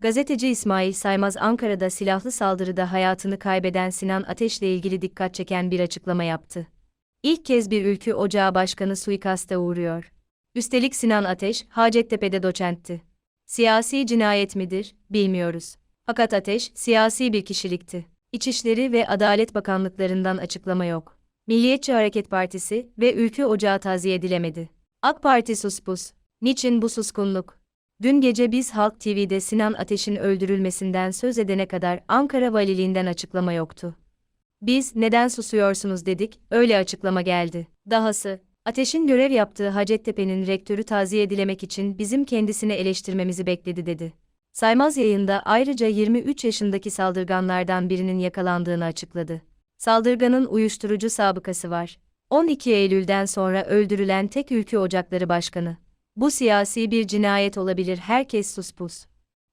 Gazeteci İsmail Saymaz Ankara'da silahlı saldırıda hayatını kaybeden Sinan Ateş'le ilgili dikkat çeken bir açıklama yaptı. İlk kez bir ülkü ocağı başkanı suikaste uğruyor. Üstelik Sinan Ateş, Hacettepe'de doçentti. Siyasi cinayet midir, bilmiyoruz. Fakat Ateş, siyasi bir kişilikti. İçişleri ve Adalet Bakanlıklarından açıklama yok. Milliyetçi Hareket Partisi ve Ülkü Ocağı taziye edilemedi. AK Parti suspus. Niçin bu suskunluk? Dün gece biz Halk TV'de Sinan Ateş'in öldürülmesinden söz edene kadar Ankara Valiliğinden açıklama yoktu. Biz neden susuyorsunuz dedik, öyle açıklama geldi. Dahası, Ateş'in görev yaptığı Hacettepe'nin rektörü taziye edilemek için bizim kendisini eleştirmemizi bekledi dedi. Saymaz yayında ayrıca 23 yaşındaki saldırganlardan birinin yakalandığını açıkladı. Saldırganın uyuşturucu sabıkası var. 12 Eylül'den sonra öldürülen tek ülke ocakları başkanı. Bu siyasi bir cinayet olabilir herkes suspus.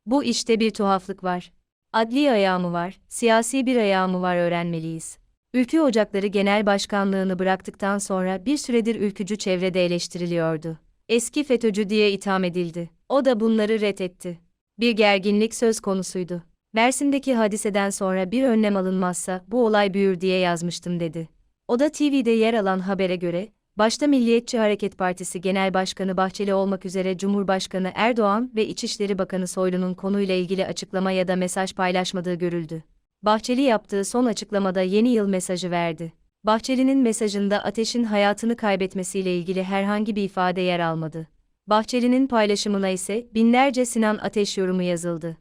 Bu işte bir tuhaflık var. Adli ayağı var, siyasi bir ayağı var öğrenmeliyiz. Ülkü Ocakları Genel Başkanlığını bıraktıktan sonra bir süredir ülkücü çevrede eleştiriliyordu. Eski FETÖ'cü diye itham edildi. O da bunları reddetti. Bir gerginlik söz konusuydu. Mersin'deki hadiseden sonra bir önlem alınmazsa bu olay büyür diye yazmıştım dedi. O da TV'de yer alan habere göre, başta Milliyetçi Hareket Partisi Genel Başkanı Bahçeli olmak üzere Cumhurbaşkanı Erdoğan ve İçişleri Bakanı Soylu'nun konuyla ilgili açıklama ya da mesaj paylaşmadığı görüldü. Bahçeli yaptığı son açıklamada yeni yıl mesajı verdi. Bahçeli'nin mesajında ateşin hayatını kaybetmesiyle ilgili herhangi bir ifade yer almadı. Bahçeli'nin paylaşımına ise binlerce Sinan Ateş yorumu yazıldı.